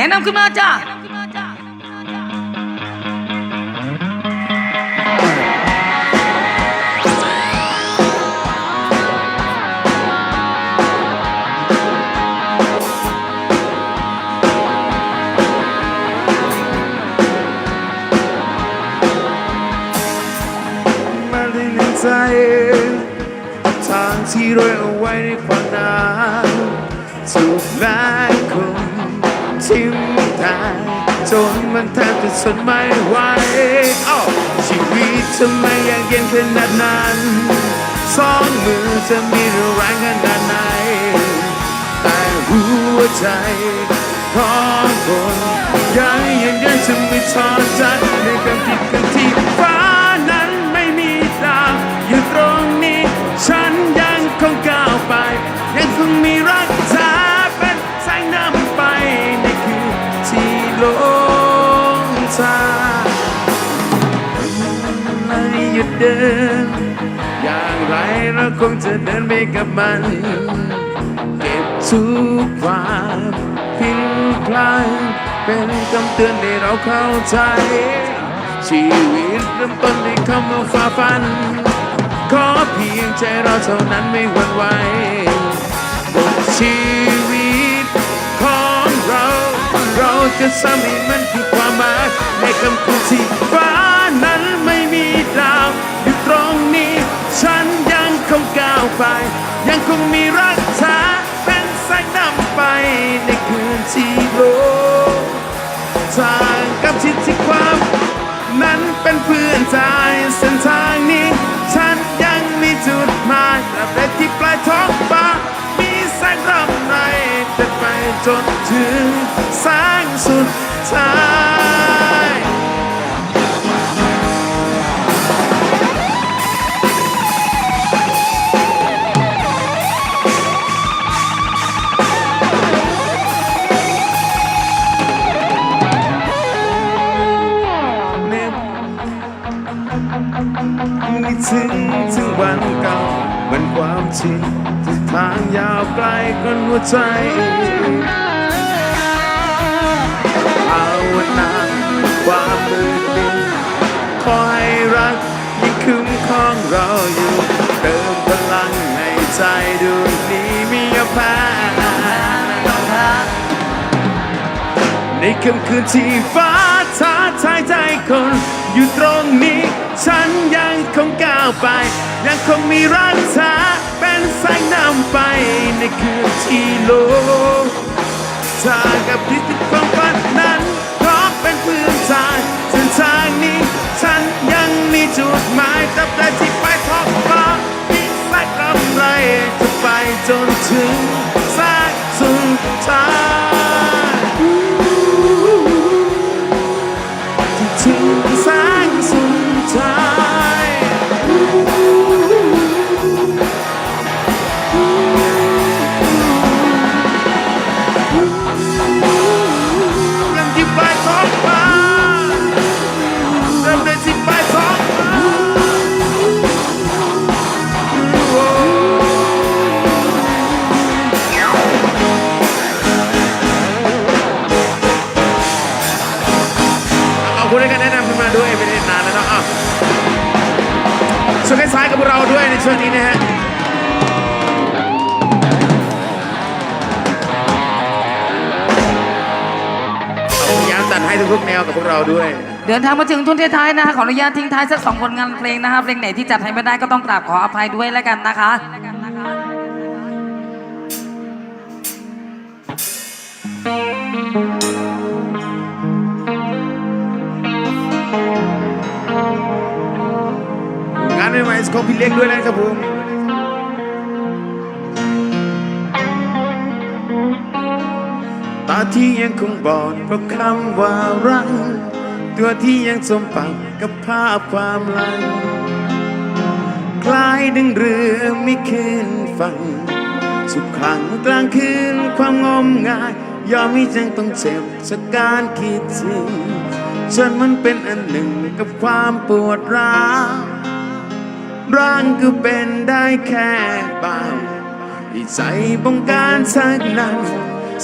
แนะนำขึ้นมาจ้าใจทางที่โรยเอาไว้ในความนาวถูกแรงคน ทิ่มแทงจนมันแทบจะทนไม่ไหวชีวิตทำไมยากเย็นขนาดนั้นสองมือจะมีแรงขนาดไหนแต่หัวใจของคนยังยังยังจะไม่ทอใจในการผิดกัน ยุดเดิน อย่างไรเราคงจะเดินไปกับมัน เก็บทุกความผิดพลาดเป็นคำเตือนให้เราเข้าใจ ชีวิตเริ่มต้นด้วยคำว่าฝ่าฟัน ขอเพียงใจเราเท่านั้นไม่หวั่นไหวบทชีวิตของเรา เราจะสร้างให้มันคือความหมายในคำคืนที่ฟ้านั้นไม่ ฉันยังคงก้าวไป ยังคงมีรักเธอเป็นแสงนำไปในคืนที่โลกทางกับชิดที่ความ นั้นเป็นเพื่อนใจเส้นทางนี้ ฉันยังมีจุดหมายและไปที่ปลายท้องฟ้ามีแสงรำไรจะไปจนถึงแสงสุดท้าย ไม่ถึงถึงวันเก่าเหมือนความจริงที่ทางยาวไกลกันหัวใจภาวนาความมืดมิดขอให้รักยังคุ้มครองเราอยู่ เติมพลังให้ใจดวงนี้มีอภาในค่ำคืนที่ฟ้าท้าทายใจคน อยู่ตรงนี้ ฉันยังคงก้าวไป ยังคงมีรักษาเป็นแสงนำไปในคืนที่โลกทางกับพิธีความฝันนั้นเพราะเป็นพื่อนทางเส้นทางนี้ ฉันยังมีจุดหมายตับแต่ที่ไปท้องฟ้ามีแสงรำไรจะไปจนถึงแสงสุดท้าย ด้วยไม่ได้นานแล้วเนาะอ้าวช่วยให้ซ้ายกับพวกเราด้วยในช่วงนี้นะฮะพยายามจัดให้ทุกๆแนวกับพวกเราด้วย เดินทางมาถึงทุนท้ายๆนะคะขออนุญาตทิ้งท้ายสักสองผลงานเพลงนะคะเพลงไหนที่จัดให้ไม่ได้ก็ต้องกราบขออภัยด้วยแล้วกันนะคะงา ใหม่ๆของพี่เล็กด้วยนะครับผมตาที่ยังคงบอดเพราะคำว่ารักตัวที่ยังสมปักกับภาพความหลังคล้ายดังเรือไม่ขึ้นฝั่งสุขขังกลางคืนความงมงาย ยอมให้จังต้องเจ็บจากการคิดถึงฉันมันเป็นอันหนึ่งกับความปวดร้าว ร่างก็เป็นได้แค่บางที่ใจบงการสักนั้น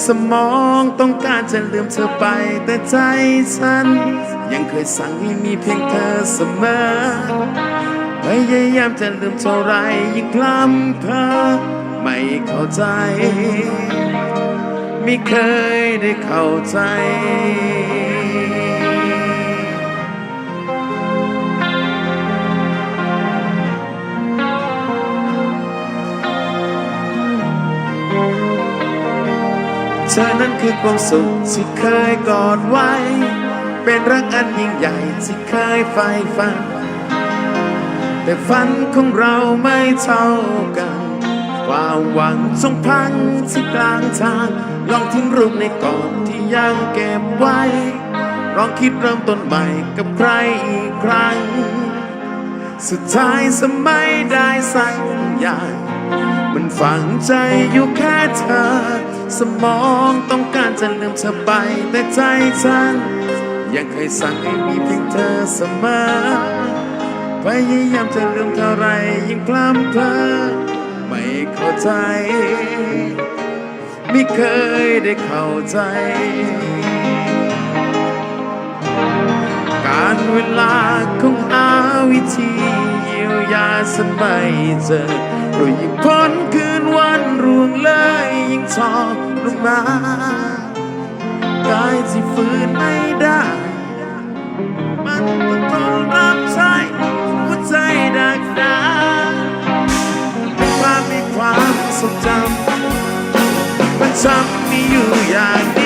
สมองต้องการจะลืมเธอไป แต่ใจฉัน ยังเคยสั่งให้มีเพียงเธอเสมอพยายามจะลืมเท่าไรยิ่งพลัมเพอไม่เข้าใจ ไม่เคยได้เข้าใจ คือความสุขที่เคยกอดไว้ เป็นรักอันยิ่งใหญ่ที่เคยใฝ่ฝัน แต่ฝันของเราไม่เท่ากัน ความหวังจงพังที่กลางทาง ลองทิ้งรูปในกรอบที่ยังเก็บไว้ ลองคิดเริ่มต้นใหม่กับใครอีกครั้ง สุดท้ายสมัยได้สักอย่างมัน ฝังใจอยู่แค่เธอ สมองต้องการจะลืมเธอไป แต่ใจฉัน ยังเคยสั่งให้มีเพียงเธอเสมอพยายามจะลืมเท่าไรยิ่งพลัมเพลอไม่เข้าใจ ไม่เคยได้เข้าใจ การเวลาคงหาวิธีเยียวยาสันไม่เจอ เพราะยิ่งพ้นคืนวันร่วงเลยยิ่งทอลงมากายที่ฟื้นไม่ได้ มันต้องทนรับใช้หัวใจดักดาเป็นความมีความทรงจำมันจำมีอยู่อย่างนี้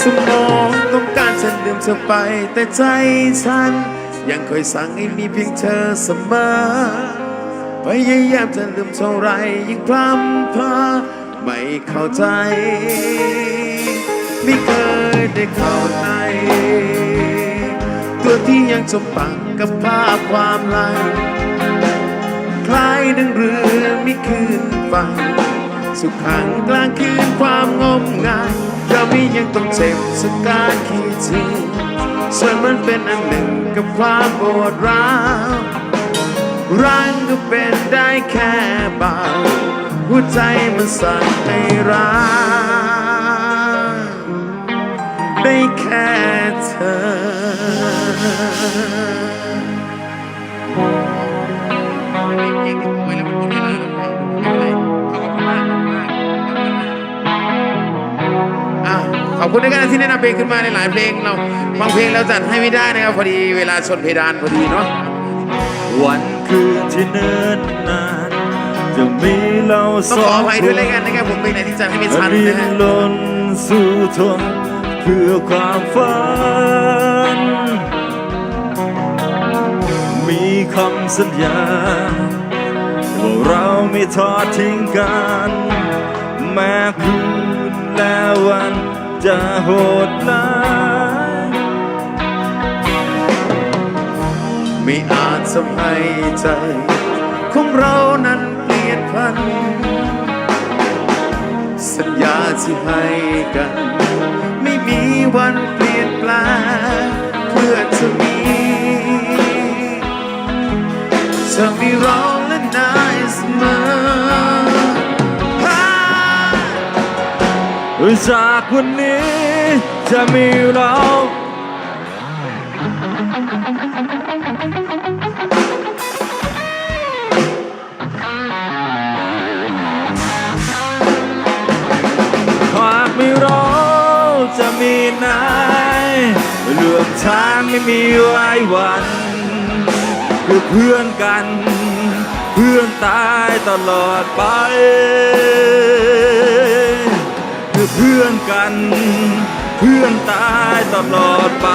สมองต้องการจะลืมเธอไป แต่ใจฉัน ยังคอยสั่งให้มีเพียงเธอเสมอพยายามจะลืมเท่าไรยิ่งพลัมเพอไม่เข้าใจ ไม่เคยได้เข้าในตัวที่ยังจมปังกับภาพความลังคล้ายดังเรือไม่คืนฟัง สุขขังกลางคืนความงมงายเราไม่ยังต้องเจ็บสักการคิดถึงส่วนมันเป็นอันหนึ่งกับความปวดร้าวรังก็เป็นได้แค่เบาหัวใจมันสั่นให้ร้าได้แค่เธอ ขอบคุณด้วยกันนะที่แนะนำเพลงขึ้นมาในหลายเพลงเราบางเพลงเราจัดให้ไม่ได้นะครับพอดีเวลาชนเพดานพอดีเนาะวันคืนที่เนิ่นนานจะมีเราต้องสขอองอภัยด้วยแล้วกันนะครับผมเพลงไหนที่จัดให้ไม่ทันดิ้นะนฮะรนสู้ทนเพื่อความฝัน มีคำสัญญา ว่าเราไม่ทอดทิ้งกัน แม้คืนและวัน จะโหดร้ายไม่อาจทำให้ใจ ของเรานั้นเปลี่ยนพัน สัญญาที่ให้กัน ไม่มีวันเปลี่ยนแปลงเพื่อจะมีจะมีเรา จากวันนี้จะมีเราหากไม่เราจะมีนายเรื่องทางไม่มีไว้วันคือเพื่อนกัน เพื่อนตายตลอดไป เพื่อนกัน เพื่อนตายตลอดไป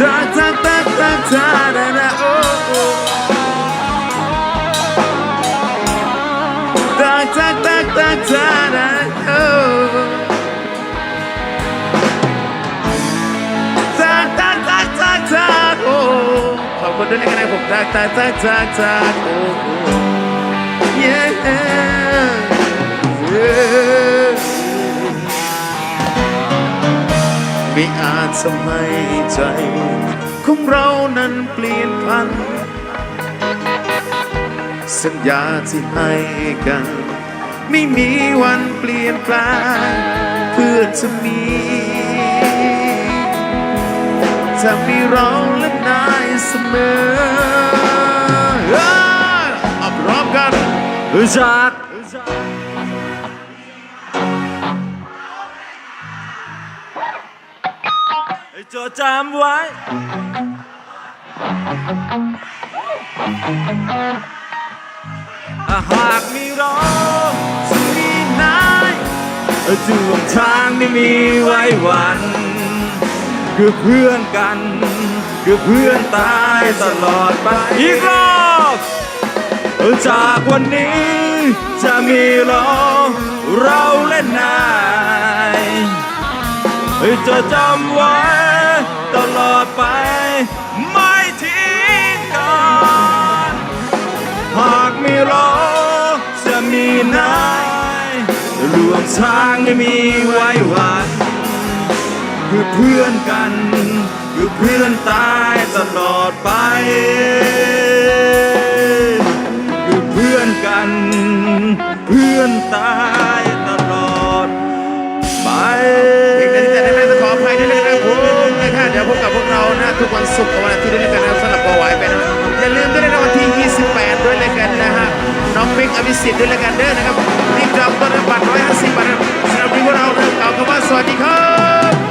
จาจาจาจาจาได้นะโอ้จาจาจาจาจาได้โอ้จาจาจาจาจาโอ้ขอบคุณด้วยนะครับผมจาจาจาจาจาโอ้ ไม่อาจทำให้ใจ ของเรานั้นเปลี่ยนพัน สัญญาที่ให้กัน ไม่มีวันเปลี่ยนแปลงเพื่อจะมีจะมีเราและนายเสมอเอ้ยเอาพร้อมกันจาก จดจำไว้ หากมีเราจะมีนายดวงทางไม่มีไว้วัน คือเพื่อนกัน คือเพื่อนตายตลอดไปอีกรอบจากวันนี้จะมีเราเราและนายจะจำไว้ นายรวมทางไม่มีไว้วันคือเพื่อนกันคือเพื่อนตายตลอดไป คือเพื่อนกัน เพื่อนตายตลอดไปเพลงนี้จะได้ไม่ขออภัยด้วยนะครับผมนะครับเดี๋ยวพบกับพวกเรานะทุกวันศุกร์ บิ๊กอวิสิทธิ์ด้วยล้กันเด้อนะครับบิ๊กดอกเบอร้อยห้าสิบบาทสำหรับพี่พวกเราเรื่องเก่าคำว่าสวัสดีครับ